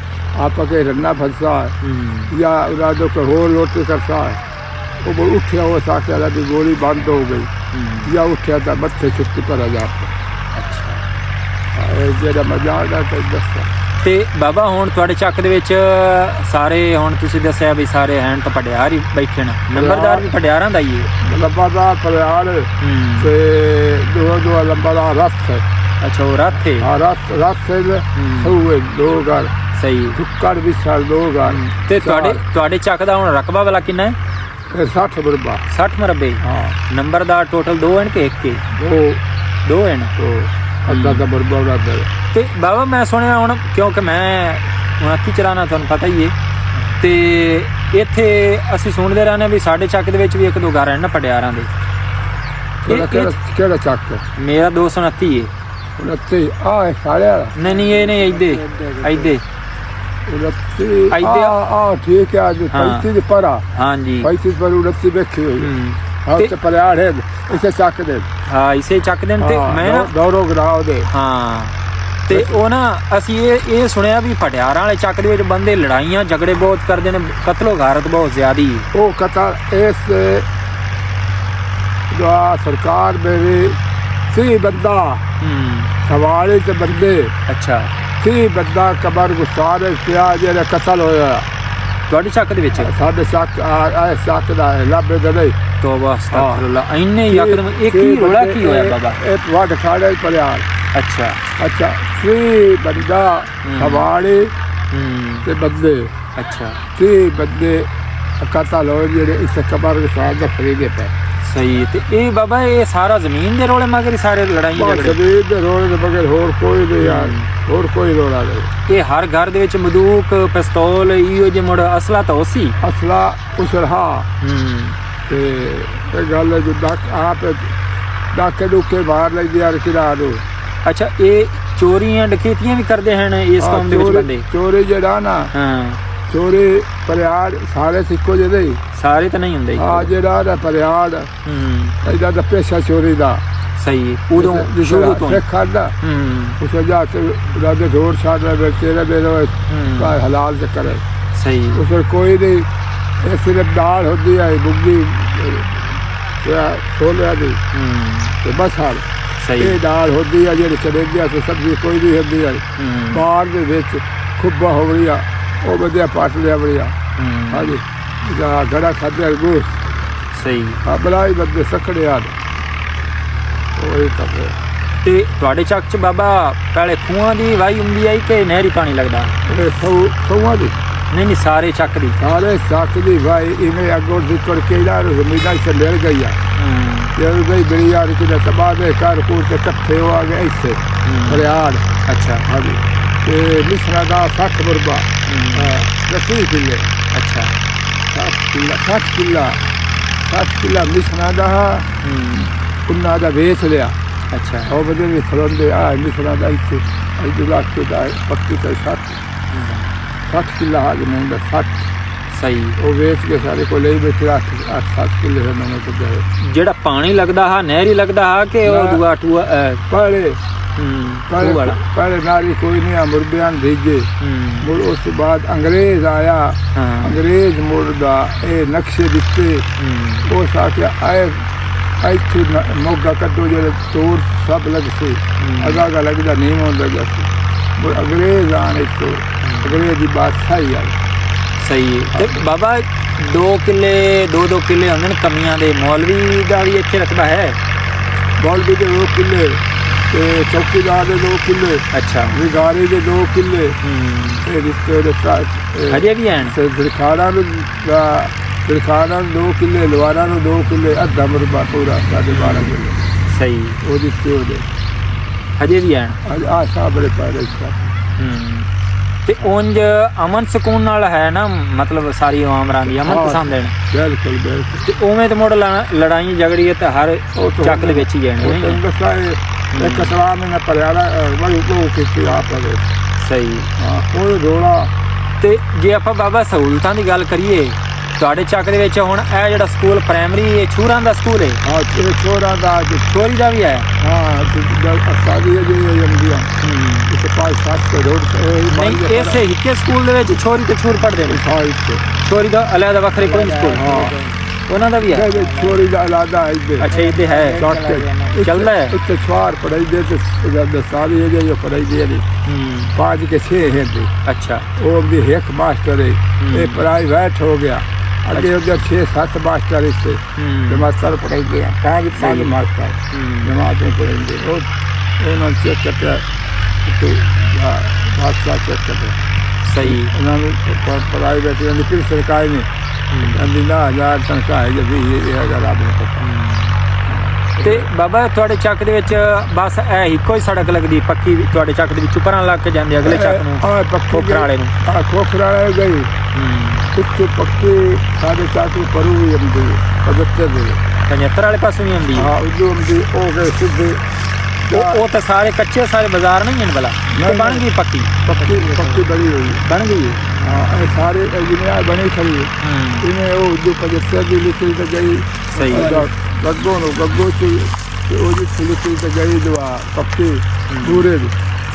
आप के रन्ना फंसा है या राजो के हो लोटे करसा है वो उठिया वो साथ अला की गोली बंद हो गई या उठिया था मत्थे छुट्टी पर आ जाता अच्छा जरा मजा आ रहा था दस्ता ਤੇ ਬਾਬਾ ਹੁਣ ਤੁਹਾਡੇ ਚੱਕ ਦੇ ਵਿੱਚ ਸਾਰੇ ਹੁਣ ਤੁਸੀਂ ਦੱਸਿਆ ਵੀ ਸਾਰੇ ਹੈਣ ਤਾਂ ਪਟਿਆਰ ਹੀ ਬੈਠੇ ਨੇ। ਨੰਬਰਦਾਰ ਵੀ ਪਟਿਆਰਾਂ ਦਾ ਹੀ ਹੈ। ਲੰਬਾ ਦਾ ਹੂੰ ਤੇ ਦੋ ਦੋ ਲੰਬਾ ਦਾ ਰਸਤ ਅੱਛਾ ਉਹ ਰਾਥੇ ਆ ਰਸਤ ਰਸਤ ਹੈ ਹੂੰ। ਸੂਏ ਦੋ ਘਰ। ਸਹੀ ਸੁੱਕੜ ਵੀ ਸਾਲ ਦੋ ਘਰ। ਤੇ ਤੁਹਾਡੇ ਤੁਹਾਡੇ ਚੱਕ ਦਾ ਹੁਣ ਰਕਬਾ ਵਾਲਾ ਕਿੰਨਾ ਹੈ? ਇਹ 60 ਬਰਬਾ 60 ਮਰਬੇ। ਹਾਂ। ਨੰਬਰਦਾਰ ਟੋਟਲ 2 ਹਨ ਕਿ 1 ਕੇ ਦੋ। 2 ਹਨ ਅੱਧਾ ਦਾ ਬਰਬਾ ਦਾ ਦੇ ਤੇ ਬਾਬਾ ਮੈਂ ਸੁਣਿਆ ਹੁਣ ਕਿਉਂਕਿ ਮੈਂ ਹੁਣ ਅੱਖੀ ਚਲਾਣਾ ਤੁਹਾਨੂੰ ਪਤਾ ਹੀ ਹੈ ਤੇ ਇੱਥੇ ਅਸੀਂ ਸੁਣਦੇ ਰਹਿੰਦੇ ਵੀ ਸਾਡੇ ਚੱਕ ਦੇ ਵਿੱਚ ਵੀ ਇੱਕ ਦੋ ਘਰ ਹਨ ਨਾ ਪਟਿਆਰਾਂ ਦੇ। ਕਿਹੜਾ ਕਿਹੜਾ ਚੱਕ? ਮੇਰਾ 229 ਹੈ ਉਨੱਤੀ ਆ ਇਹ ਸਾਲੇ ਵਾਲਾ। ਨਹੀਂ ਨਹੀਂ ਇਹ ਨਹੀਂ ਇੱਦੇ। ਇੱਦੇ ਉਨੱਤੀ ਆ ਇੱਥੇ- ਆ ਠੀਕ ਹੈ ਅੱਜ ਹਾਂ। ਪੈਂਤੀ ਦੇ ਪਰਾ। ਹਾਂਜੀ। ਵੇਖੀ ਹੋਈ। ਹੂੰ। ਹਾਂ। ਤੇ- ਤੇ ਪਰਿਆੜ ਹੈ ਇਸੇ ਚੱਕ ਦੇ ਹਾਂ ਇਸੇ ਚੱਕ ਦੇਣ ਤੇ ਮੈਂ ਨਾ ਦੌ- ਦੌੜੋ ਗਰਾਉ ਦੇ। ਹਾਂ ਤੇ ਉਹ ਨਾ ਅਸੀਂ ਇਹ ਇਹ ਸੁਣਿਆ ਵੀ ਪਟਿਆਰਾਂ ਵਾਲੇ ਚੱਕ ਦੇ ਵਿੱਚ ਬੰਦੇ ਲੜਾਈਆਂ ਝਗੜੇ ਬਹੁਤ ਕਰਦੇ ਨੇ ਕਤਲੋ ਗਾਰਤ ਬਹੁਤ ਜ਼ਿਆਦੀ। ਉਹ ਕਤਲ ਇਸ ਦੁਆ ਸਰਕਾਰ ਮੇਰੇ ਸੀ ਬੰਦਾ ਹੂੰ। ਸਵਾਲੇ ਤੇ ਬੰਦੇ। ਅੱਛਾ। ਸੀ ਬੰਦਾ ਕਬਰ ਗੁਸਾਰੇ ਪਿਆ ਜਿਹੜਾ ਕਤਲ ਹੋਇਆ। ਤੁਹਾਡੇ ਚੱਕ ਦੇ ਵਿੱਚ? ਸਾਡੇ ਚੱਕ ਆ ਚੱਕ ਦਾ ਲੱਭੇ ਦੇ ਨਹੀਂ ਤੋਬਾ ਅਸਤਗਫਿਰullah ਇੰਨੇ ਯਕਦਮ ਇਹ ਕੀ ਰੋਲਾ ਕੀ ਹੋਇਆ ਬਾਬਾ? ਇਹ ਵਾਟ ਖਾੜੇ ਪਰਿਆਰ। ਅੱਛਾ। ਅੱਛਾ ਸੀ ਬੰਦਾ ਹੂੰ। ਤੇ ਬੰਦੇ। ਅੱਛਾ। ਸੀ ਬੰਦੇ ਕਤਲ ਹੋਏ ਜਿਹੜੇ ਇਸ ਕਬਰ ਗੁਸਾਰ ਦਾ ਖਰੀਦੇ ਪਏ ਸਹੀ ਤੇ ਇਹ ਬਾਬਾ ਇਹ ਸਾਰਾ ਜ਼ਮੀਨ ਦੇ ਰੋਲੇ ਮਗਰ ਹੀ ਸਾਰੇ ਲੜਾਈਆਂ ਬਸ ਝਗੜੇ ਸਰੀਰ ਦੇ ਰੋਲੇ ਦੇ ਬਗੈਰ ਹੋਰ ਕੋਈ ਨਹੀਂ ਯਾਰ ਹੋਰ ਕੋਈ ਰੋਲਾ ਨਹੀਂ। ਇਹ ਹਰ ਘਰ ਦੇ ਵਿੱਚ ਬੰਦੂਕ ਪਿਸਤੌਲ ਇਹੋ ਜਿਹੇ ਮੁੜ ਅਸਲਾ ਤਾਂ ਉਸੀ ਅਸਲਾ ਹੂੰ। ਤੇ ਇਹ ਗੱਲ ਹੈ ਜੋ ਡਾਕ ਆਪ ਡਾਕੇ ਡੁਕੇ ਬਾਹਰ ਲੈ ਯਾਰ ਕਿਰਾ ਦੋ ਅੱਛਾ ਇਹ ਚੋਰੀਆਂ ਡਕੈਤੀਆਂ ਵੀ ਕਰਦੇ ਹਨ ਇਸ ਕੌਮ ਦੇ ਵਿੱਚ ਬੰਦੇ? ਚੋਰੀ ਜਿਹੜਾ ਨਾ ਹਾਂ। ਚੋਰੀ ਪਰਿਆੜ ਸਾਰੇ ਸਿੱਕੋ ਜਿਹਦੇ ਹੀ। ਸਾਰੇ ਤਾਂ ਨਹੀਂ ਹੁੰਦੇ ਆ ਜਿਹੜਾ ਦਾ ਪਰਿਆੜ ਹੂੰ। ਇਹਦਾ ਦਾ ਪੇਸ਼ਾ ਚੋਰੀ ਦਾ। ਸਹੀ ਹੈ। ਉਦੋਂ ਸ਼ੁਰੂ ਤੋਂ ਹੀ। ਸਿੱਖ ਖਾਦਾ ਹੂੰ। ਉਸ ਜਾ ਕੇ ਰਾਦੇ ਢੋਰ ਛਾੜ ਰਹੇ ਤੇਰੇ ਹੂੰ। ਕਾ ਹਲਾਲ ਚ ਕਰੇ ਸਹੀ ਉਸ ਵਿੱਚ ਕੋਈ ਨਹੀਂ। ਇਹ ਸਿਰਫ ਦਾਲ ਹੁੰਦੀ ਹੈ ਬੁੱਗੀ ਤੇ ਛੋਲਿਆਂ ਦੀ। ਤੇ ਬਸ ਹਾਲ। ਸਹੀ। ਇਹ ਦਾਲ ਹੁੰਦੀ ਹੈ ਜਿਹੜੀ ਚੜੇਂਦੀਆਂ ਤੇ ਸਬਜ਼ੀ ਕੋਈ ਨਹੀਂ ਹੁੰਦੀ ਹੈ। ਬਾਹਰ ਦੇ ਵਿੱਚ ਖੁੱਬਾ ਹੋ ਗਿਆ ਉਹ ਵਧੀਆ ਪਾਟ ਲਿਆ ਬੜੀਆ ਹਾਂਜੀ। ਜਾਂ ਗੜਾ ਖਾਦੇ ਗੋਸ਼ ਸਹੀ। ਆ ਬਲਾਈ ਬੰਦੇ ਸਖੜੇ ਆ। ਉਹ ਇਹ ਤਾਂ ਤੇ ਤੁਹਾਡੇ ਚੱਕ ਚ ਬਾਬਾ ਪਹਿਲੇ ਖੂਹਾਂ ਦੀ ਵਾਈ ਹੁੰਦੀ ਆਈ ਕਿ ਨਹਿਰੀ ਪਾਣੀ ਲੱਗਦਾ? ਸੌਆਂ ਦੀ। ਨਹੀਂ ਨਹੀਂ ਸਾਰੇ ਚੱਕ ਦੀ। ਸਾਰੇ ਸੱਤ ਦੀ ਭਾਈ ਇਵੇਂ ਅੱਗੋਂ ਜ਼ਿਕਰ ਕਿਹੜਾ ਜ਼ਮੀਨਾਂ ਸੇ ਮਿਲ ਗਈ ਆ। ਹੂੰ। ਜਦੋਂ ਗਈ ਬੜੀ ਯਾਰ ਕਿ ਦੇ ਘਰ ਕੋਲ ਤੇ ਇਕੱਠੇ ਹੋ ਆ ਗਏ ਇੱਥੇ ਫਰਿਆੜ ਅੱਛਾ। ਹਾਂਜੀ। ਤੇ ਮਿਸਰਾ ਦਾ 60 ਮੁਰਬਾ ਰਸੀ ਕਿੱਲੇ ਅੱਛਾ। 60 ਕਿੱਲਾ 60 ਕਿੱਲਾ। 60 ਕਿੱਲਾ ਮਿਸਰਾ ਦਾ। ਹੂੰ। ਉਹਨਾਂ ਦਾ ਵੇਚ ਲਿਆ। ਅੱਛਾ। ਉਹ ਬਦੇ ਵੀ ਖਲੋਂਦੇ ਆ ਮਿਸਰਾ ਦਾ ਇੱਥੇ। ਅਜੂ ਲੱਖ ਦਾ ਪੱਕੀ ਤੇ 60 60 ਕਿੱਲਾ ਆ ਜ਼ਮੀਨ ਦਾ 60 ਸਹੀ। ਉਹ ਵੇਚ ਕੇ ਸਾਰੇ ਕੋਲ ਲਈ ਬੈਠੇ 8 8 7 ਕਿੱਲੇ ਹੈ ਮੈਨੂੰ ਤੇ ਗਏ ਜਿਹੜਾ ਪਾਣੀ ਲੱਗਦਾ ਹਾ ਨਹਿਰੀ ਲੱਗਦਾ ਹਾ ਕਿ ਉਹ। ਦੂਆ ਟੂਆ ਪਹਿਲੇ ਹੂੰ ਪਹਿਲੇ ਉਹ ਵਾਲਾ? ਪਹਿਲੇ ਨਾਰੀ ਕੋਈ ਨਹੀਂ ਆ ਮੁਰਬਿਆਂ ਭੇਜੇ ਹੂੰ। ਮੁੜ ਉਸ ਤੋਂ ਬਾਅਦ ਅੰਗਰੇਜ਼ ਆਇਆ। ਹਾਂ। ਅੰਗਰੇਜ਼ ਮੁੜ ਦਾ ਇਹ ਨਕਸ਼ੇ ਦਿੱਤੇ। ਹੂੰ। ਉਹ ਸਾਥਿਆ ਆਏ। ਇੱਥੇ ਨ- ਮੋਗਾ ਕੱਟੋ ਜਿਹੜੇ ਚੋਰ ਸਭ ਲੱਗ ਸੀ। ਅਗਾ ਅਗਾ ਲੱਗਦਾ ਨਹੀਂ ਹੁੰਦਾ ਗਿਆ ਸੀ। ਮੁੜ ਅੰਗਰੇਜ਼ ਆਣ ਇੱਥੇ। ਅੰਗਰੇਜ਼ ਦੀ ਬਾਤ ਸਹੀ ਆਈ ਸਹੀ ਹੈ। ਤੇ ਬਾਬਾ 2 ਕਿੱਲੇ 2-2 ਕਿੱਲੇ ਹੁੰਦੇ ਨੇ ਕਮੀਆਂ ਦੇ। ਮੌਲਵੀ ਦਾ ਵੀ ਇੱਥੇ ਰਕਬਾ ਹੈ? ਬੌਲਵੀ ਦੇ ਦੋ ਕਿੱਲੇ ਤੇ ਚੌਕੀਦਾਰ ਦੇ ਦੋ ਕਿੱਲੇ। ਅੱਛਾ। ਵਿਗਾਰੇ ਦੇ ਦੋ ਕਿੱਲੇ। ਹੂੰ। ਇਹ ਰਿਸ਼ਤੇ ਦੇ ਸਾਥ ਹਜੇ ਵੀ ਹਨ ਦਿਲਖਾਨਾ ਨੂੰ ਦਾ ਦਿਲਖਾਨਾ ਨੂੰ ਦੋ ਕਿੱਲੇ ਲਵਾਰਾ ਨੂੰ ਦੋ ਕਿੱਲੇ ਅੱਧਾ ਮਰਬਾ ਪੂਰਾ ਸਾਡੇ 12 ਕਿੱਲੇ। ਸਹੀ। ਉਹਦੀ ਤੇ ਉਹਦੇ ਹਜੇ ਵੀ ਅੱਜ ਆ ਸਾਬਰੇ ਪਾੜੇ ਸਾ ਹੂੰ। ਤੇ ਉਂਝ ਅਮਨ ਸਕੂਨ ਨਾਲ ਹੈ ਨਾ ਮਤਲਬ ਸਾਰੀ ਆਵਾਮਰਾਂ ਦੀ ਅਮਨ ਹਾਂ। ਪਸੰਦ ਹੈ ਬਿਲਕੁਲ ਬਿਲਕੁਲ। ਤੇ ਉਵੇਂ ਤੇ ਮੁੜ ਲੜਾ- ਲੜਾਈ ਝਗੜੀ ਤੇ ਹਰ ਉਹ ਤਾਂ ਚੱਕ ਦੇ ਵਿੱਚ ਹੀ ਜਾਣੇ ਉਹ ਨਹੀਂ ਇਹ ਸਲਾਮ ਨੇ ਪਰਿਆਲਾ ਬੜੀ ਲੋ ਕਿਸੇ ਆਪ ਦੇ ਸਹੀ। ਹਾਂ ਕੋਈ ਰੋਲਾ। ਤੇ ਜੇ ਆਪਾਂ ਬਾਬਾ ਸਹੂਲਤਾਂ ਦੀ ਗੱਲ ਕਰੀਏ ਤੁਹਾਡੇ ਚੱਕ ਦੇ ਵਿੱਚ ਹੁਣ ਇਹ ਜਿਹੜਾ ਸਕੂਲ ਪ੍ਰਾਇਮਰੀ ਇਹ ਛੂਰਾਂ ਦਾ ਸਕੂਲ ਹੈ ਹਾਂ ਇਹ ਛੋਰਾ ਦਾ ਅੱਜ ਛੋਰੀ ਦਾ ਵੀ ਹੈ? ਹਾਂ ਇਹ ਜੰਦੀਆਂ ਇਸ ਪਾਸ ਸਾਥ ਤੇ ਰੋਡ ਤੇ ਇਹ ਨਹੀਂ ਇਸੇ ਹਿੱਕੇ ਸਕੂਲ ਦੇ ਵਿੱਚ ਛੋਰੀ ਤੇ ਛੂਰ ਪੜਦੇ ਨੇ? ਸਾਈਡ ਤੇ ਛੋਰੀ ਦਾ ਅਲੱਗ ਵੱਖਰੇ ਕੋਈ ਸਕੂਲ ਹਾਂ। ਉਹਨਾਂ ਦਾ ਵੀ ਹੈ? ਇਹ ਛੋਰੀ ਦਾ ਇਲਾਦਾ ਹੈ ਇੱਥੇ। ਅੱਛਾ ਇਹਦੇ ਹੈ ਡਾਕਟਰ ਚੱਲਦਾ ਹੈ? ਇੱਥੇ ਛਵਾਰ ਪੜਾਈ ਦੇ ਤੇ ਜਦ ਸਾਰੀ ਇਹ ਜੋ ਪੜਾਈ ਦੇ ਨੇ। ਹੂੰ। ਪਾਜ ਕੇ ਛੇ ਹੈ ਅੱਛਾ। ਉਹ ਵੀ ਇੱਕ ਮਾਸਟਰ ਹੈ। ਇਹ ਪ੍ਰਾਈਵੇਟ ਹੋ ਗਿਆ। ਅੱਗੇ ਉਹਦੇ 6-7 ਮਾਸਟਰ ਇਸੇ ਹੂੰ। ਜਮਾਤਰ ਪੜਾਈਦੇ ਆ। ਪੰਜ ਪੰਜ। ਮਾਸਟਰ। ਜਮਾਤ ਨੂੰ ਪੜਾਈਦੇ ਉਹ ਉਹਨਾਂ ਨੂੰ ਚੈੱਕ ਕਰਤਾ ਕਿ ਬਾਦਸ਼ਾਹ ਚੈੱਕ ਸਹੀ। ਉਹਨਾਂ ਨੂੰ ਪ੍ਰਾਈਵੇਟ ਉਹਨਾਂ ਦੀ ਫਿਰ ਸਰਕਾਰੀ ਨੇ। ਅੰਦੀ ਨਾ ਹਜ਼ਾਰ ਤਨਖਾਹ ਹੈ ਜੀ ਇਹ ਇਹ ਹੈਗਾ ਰੱਬ ਨੂੰ ਪਤਾ। ਤੇ ਬਾਬਾ ਤੁਹਾਡੇ ਚੱਕ ਦੇ ਵਿੱਚ ਬਸ ਇਹ ਇੱਕੋ ਹੀ ਸੜਕ ਲੱਗਦੀ ਪੱਕੀ ਵੀ ਤੁਹਾਡੇ ਚੱਕ ਦੇ ਵਿੱਚ ਪਰਾਂ ਲੱਗ ਕੇ ਜਾਂਦੇ ਅਗਲੇ ਚੱਕ ਨੂੰ ਆ ਪੱਕੀ ਖੋਖਰ ਵਾਲੇ ਨੂੰ। ਆ ਖੋਖਰਾ ਵਾਲੇ ਗਈ ਉੱਥੇ ਪੱਕੇ ਸਾਡੇ ਚਾਕੂ ਪਰੂ ਵੀ ਹੁੰਦੇ ਪਦੱਤੇ ਦੇ। 75 ਵਾਲੇ ਪਾਸੋਂ ਨਹੀਂ ਆਉਂਦੀ ਹਾਂ ਉਦੋਂ ਹੁੰਦੀ ਉਹ ਗਏ ਸਿੱਧੇ। ਉਹ ਤਾਂ ਸਾਰੇ ਕੱਚੇ ਸਾਰੇ ਬਾਜ਼ਾਰ ਨਹੀਂ ਹਨ ਬਲਾ ਬਣ। ਗਈ ਪੱਕੀ। ਪੱਕੀ ਪੱਕੀ ਬੜੀ ਹੋਈ। ਬਣ ਗਈ ਹਾਂ। ਇਹ ਸਾਰੇ ਜਿਵੇਂ ਬਣੀ ਖੜੀ। ਹੈ। ਹੂੰ ਇਹਨੇ ਉਹ ਉਦੋਂ ਪਦੱਤੇ ਦੀ ਲਿਖੀ ਤੇ ਗਈ। ਸਹੀ। ਨੂੰ ਗੱਗੋ ਚ ਤੇ ਉਹ ਜੀ ਲਿਖੀ ਤੇ ਗਈ ਦਵਾ ਪੱਕੀ ਪੂਰੇ ਦੀ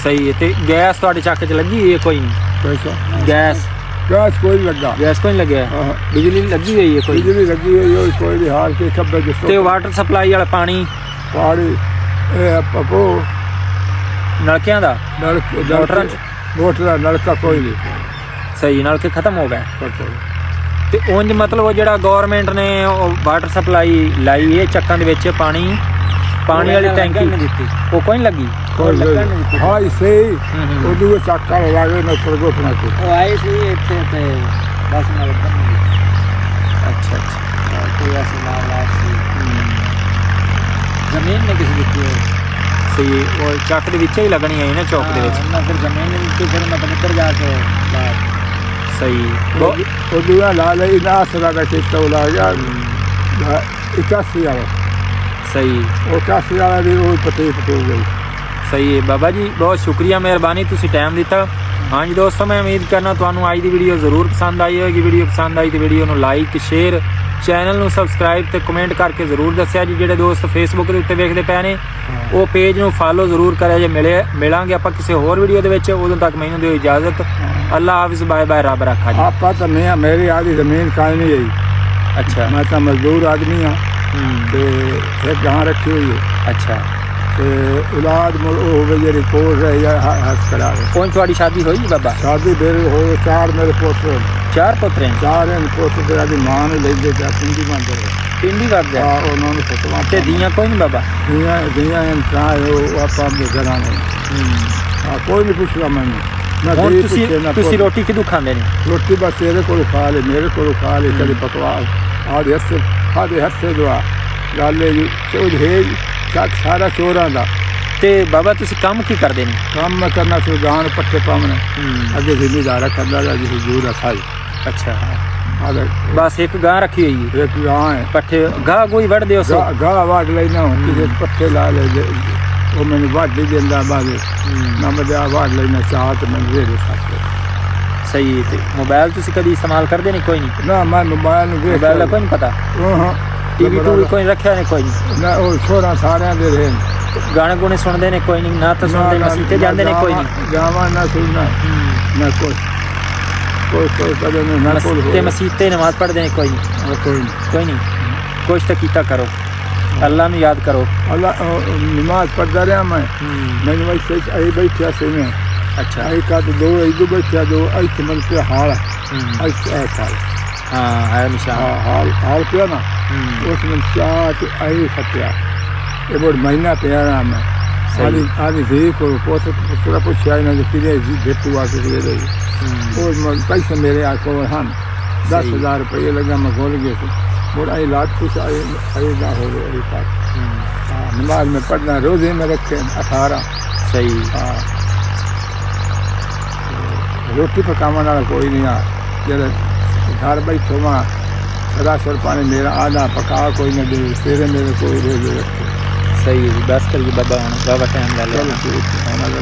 ਸਹੀ ਹੈ ਤੇ ਗੈਸ ਤੁਹਾਡੇ ਚੱਕ 'ਚ ਲੱਗੀ ਹੈ ਕੋਈ ਨਹੀਂ? ਪੈਸਾ। ਗੈਸ? ਗੈਸ ਕੋਈ ਨੀ ਲੱਗਾ। ਗੈਸ ਕੋਈ ਨਹੀਂ ਲੱਗਿਆ? ਹਾਂ ਬਿਜਲੀ ਲੱਗੀ ਹੋਈ ਹੈ ਕੋਈ? ਬਿਜਲੀ ਲੱਗੀ ਹੋਈ ਉਹ ਕੋਈ ਵੀ ਹਾਲ ਕੇ ਖੱਬੇ ਜਿਸ ਤੇ ਵਾਟਰ ਸਪਲਾਈ ਵਾਲਾ ਪਾਣੀ? ਪਾੜੀ ਇਹ ਪਪੋ। ਨਲਕਿਆਂ ਦਾ? ਨਲਕੇ ਮੋਟਰਾਂ 'ਚ? ਮੋਟਰ ਨਲਕਾ ਕੋਈ ਨਹੀਂ। ਸਹੀ ਨਲਕੇ ਖਤਮ ਹੋ ਗਏ। ਪਤਾ ਤੇ ਉਂਝ ਮਤਲਬ ਉਹ ਜਿਹੜਾ ਗਵਰਨਮੈਂਟ ਨੇ ਉਹ ਵਾਟਰ ਸਪਲਾਈ ਲਾਈ ਹੈ ਚੱਕਾਂ ਦੇ ਵਿੱਚ ਪਾਣੀ ਪਾਣੀ ਵਾਲੀ ਟੈਂਕੀ ਉਹ ਕੋਈ ਨਹੀਂ ਲੱਗੀ? ਕੋਈ ਨਹੀਂ। ਹਾਂ ਇਸੇ ਹੂੰ, ਹੂੰ। ਉਹ ਦੂਏ ਚੱਕਾ ਲਾਗੇ ਨਾ ਸਰਗੋਤ ਨਾ ਕੋ। ਉਹ ਆਏ ਸੀ ਇੱਥੇ ਤੇ ਬਸ ਨਾਲ ਬੰਨੀ ਅੱਛਾ ਅੱਛਾ। ਕੋਈ ਐਸੀ ਨਾ ਲਾਇਆ ਸੀ। ਜ਼ਮੀਨ ਨੇ ਕਿਸੇ ਦਿੱਤੀ ਹੋਈ। ਸਹੀ ਉਹ ਚੱਕ ਦੇ ਵਿੱਚ ਹੀ ਲੱਗਣੀ ਹੈ ਨਾ ਚੌਕ ਦੇ ਵਿੱਚ। ਹਾਂ, ਉਹਨਾਂ ਫਿਰ ਜ਼ਮੀਨ ਨਹੀਂ ਦਿੱਤੀ ਫਿਰ ਮੈਂ ਪਨਿੱਤਰ ਜਾ ਕੇ ਲਾਇਆ ਲਾ ਲਈ ਨਾ ਸਦਾ ਦਾ ਕਿਸਾ ਲਾ ਗਿਆ ਇਕਾਸੀ ਵਾਲਾ। ਸਹੀ। ਉਹ ਕਾਸੀ ਵਾਲਾ ਵੀ ਉਹ ਪਤੇ ਪਤੇ ਗਈ। ਸਹੀ ਹੈ। ਬਾਬਾ ਜੀ ਬਹੁਤ ਸ਼ੁਕਰੀਆ ਮਿਹਰਬਾਨੀ ਤੁਸੀਂ ਟਾਈਮ ਦਿੱਤਾ। ਹਾਂਜੀ ਦੋਸਤੋ ਮੈਂ ਉਮੀਦ ਕਰਨਾ ਤੁਹਾਨੂੰ ਅੱਜ ਦੀ ਵੀਡੀਓ ਜ਼ਰੂਰ ਪਸੰਦ ਆਈ ਹੋਵੇਗੀ। ਵੀਡੀਓ ਪਸੰਦ ਆਈ ਤੇ ਵੀਡੀਓ ਨੂੰ ਲਾਈਕ ਸ਼ੇਅਰ ਚੈਨਲ ਨੂੰ ਸਬਸਕ੍ਰਾਈਬ ਤੇ ਕਮੈਂਟ ਕਰਕੇ ਜ਼ਰੂਰ ਦੱਸਿਆ ਜੀ ਜਿਹੜੇ ਦੋਸਤ ਫੇਸਬੁੱਕ ਦੇ ਉੱਤੇ ਵੇਖਦੇ ਪਏ ਨੇ ਉਹ ਪੇਜ ਨੂੰ ਫਾਲੋ ਜ਼ਰੂਰ ਕਰਿਆ ਜੇ ਮਿਲੇ ਮਿਲਾਂਗੇ ਆਪਾਂ ਕਿਸੇ ਹੋਰ ਵੀਡੀਓ ਦੇ ਵਿੱਚ ਉਦੋਂ ਤੱਕ ਮੈਨੂੰ ਦਿਓ ਇਜਾਜ਼ਤ। ਅੱਲਾ ਹਾਫਿਜ਼ ਬਾਏ ਬਾਏ ਰੱਬ ਰੱਖਾ ਜੀ। ਆਪਾ ਤਾਂ ਮੈਂ ਮੇਰੀ ਆਦੀ ਜ਼ਮੀਨ ਕਾਇ ਨਹੀਂ ਹੈ ਅੱਛਾ। ਮੈਂ ਤਾਂ ਮਜ਼ਦੂਰ ਆਦਮੀ ਹਾਂ। ਤੇ ਇੱਕ ਗਾਂ ਰੱਖੀ ਹੋਈ ਹੈ। ਅੱਛਾ। ਤੇ ਔਲਾਦ ਮੁੜ ਉਹ ਹੋਵੇ ਜਿਹੜੀ ਕੋਲ ਹੈ ਜਾਂ ਹੱਥ ਕਰਾ ਦੇ ਕੌਣ ਤੁਹਾਡੀ ਸ਼ਾਦੀ ਹੋਈ ਬਾਬਾ? ਸ਼ਾਦੀ ਮੇਰੇ ਹੋਏ ਚਾਰ ਮੇਰੇ ਪੁੱਤਰ ਚਾਰ ਪੁੱਤਰ ਹਨ ਚਾਰ ਹਨ ਪੁੱਤਰ ਤੇ ਆਦੀ ਮਾਂ ਨੂੰ ਲੈਂਦੇ ਤੇ ਪਿੰਡੀ ਮੰਦਰ ਪਿੰਡੀ ਵਗ ਆ ਗਿਆ ਉਹਨਾਂ ਨੂੰ ਫਤਵਾ ਤੇ ਦੀਆਂ ਕੋਈ ਨਹੀਂ ਬਾਬਾ? ਦੀਆਂ ਦੀਆਂ ਇਨਸਾਨ ਉਹ ਆਪਾਂ ਦੇ ਘਰਾਂ ਨੇ ਹੂੰ, ਆ ਕੋਈ ਨਹੀਂ ਪੁੱਛਦਾ ਮੈਨੂੰ। ਨਾ ਹੁਣ ਤੁਸੀਂ ਤੁਸੀਂ। ਰੋਟੀ ਕਿਦੋਂ ਖਾਂਦੇ ਨੇ? ਰੋਟੀ ਬਸ ਤੇਰੇ ਕੋਲ ਖਾ ਲੈ ਮੇਰੇ ਕੋਲ ਖਾ ਲੈ ਕਦੇ ਪਕਵਾਨ। ਆਦੇ ਹੱਸੇ ਆਦੇ ਹੱਸੇ ਦਵਾ ਗਾਲੇ ਜੀ ਚੋਜ ਹੈ ਚੱਕ ਸਾਰਾ ਚੋਰਾਂ ਦਾ। ਤੇ ਬਾਬਾ ਤੁਸੀਂ ਕੰਮ ਕੀ ਕਰਦੇ ਨੇ? ਕੰਮ ਕਰਨਾ ਸੀ ਗਾਣ ਪੱਟੇ ਪਾਵਣੇ ਹੂੰ। ਅੱਗੇ ਜ਼ਿਮੀਦਾਰਾ ਕਰਦਾ ਦਾ ਜਿਸ ਦੂਰ ਅੱਛਾ। ਬਸ ਇੱਕ ਗਾਂ ਰੱਖੀ ਹੋਈ ਹੈ। ਇੱਕ ਗਾਂ ਹੈ। ਪੱਠੇ ਗਾਂ ਕੋਈ ਵੜਦੇ ਹੋ ਸੋ। ਗਾਂ ਗਾਂ ਵਾੜ ਲੈਣਾ ਕਿਸੇ ਪੱਠੇ ਲਾ ਲੈ ਜੇ- ਉਹ ਮੈਨੂੰ ਵਾਢ ਹੀ ਦਿੰਦਾ ਹੂੰ, ਨਾ ਮੈਂ ਵਾੜ ਲੈਣਾ ਚਾਹ ਤੇ ਮੈਂ ਦੇ ਦੇ ਸਕਦੇ ਸਹੀ ਹੈ ਤੇ। ਮੋਬਾਈਲ ਤੁਸੀਂ ਕਦੀ ਇਸਤੇਮਾਲ ਕਰਦੇ ਨਹੀਂ? ਕੋਈ ਨਹੀਂ। ਨਾ ਮੈਂ ਮੋਬਾਈਲ ਨੂੰ ਵੇਖ ਮੋਬਾਈਲ ਦਾ ਕੋਈ ਨਹੀਂ ਪਤਾ। ਉਹ ਹਾਂ। ਟੀਵੀ ਟੂਵੀ ਕੋਈ ਰੱਖਿਆ ਨਹੀਂ? ਕੋਈ ਨਹੀਂ। ਨਾ ਉਹ ਛੋਰਾ ਸਾਰਿਆਂ ਦੇ ਰਹੇ ਨੇ। ਗਾਣੇ ਗੁਣੇ ਸੁਣਦੇ ਨੇ? ਕੋਈ ਨਹੀਂ। ਨਾ ਤਾਂ ਸੁਣਦੇ ਨਾ, ਮਸੀਤੇ ਜਾਂਦੇ ਨੇ? ਕੋਈ ਨਹੀਂ। ਜਾਵਾਂ ਨਾ ਸੁਣਨਾ। ਨਾ ਕੋਈ ਮਸੀਤੇ ਨਮਾਜ਼ ਪੜ੍ਹਦੇ ਨੇ ਨਹੀਂ। ਕੋਈ ਨਹੀਂ। ਕੋਈ ਨਹੀਂ। ਕੁਛ ਤਾਂ ਕੀਤਾ ਕਰੋ। ਅੱਲਾ ਨੂੰ ਯਾਦ ਕਰੋ। ਅੱਲਾ ਨਮਾਜ਼ ਪੜਦਾ ਰਿਹਾ ਮੈਂ। ਮੈਨੂੰ ਬੈਠਿਆ ਸੀ ਮੈਂ ਅੱਛਾ। ਤੇ ਤੇ ਤੇ ਹਾਂ। ਤੇ ਇਹ ਬੜ ਮਹੀਨਾ ਪਿਆ ਨਾ ਮੈਂ। ਸਹੀ। ਆਦੀ ਆਦੀ ਦੇ ਕੋ ਪੋਤ ਪੁੱਤਰਾ ਪੁੱਛਿਆ ਜੀ ਦੇ। ਹੂੰ, और पैसे मेरे आको हम दस हज़ार रुपये लगे मैं खोल गए थे मुड़ा इलाज कुछ आएगा हो गया नमाज़ में पढ़ना रोज़े में रखे अठारह सही हाँ रोटी पकावन वाला कोई नहीं आ घर बैठो वहाँ सदा सर पानी मेरा आधा पका कोई ना दे तेरे मेरे कोई रोज़े रखे सही दस करके बाबा बाबा टाइम डाले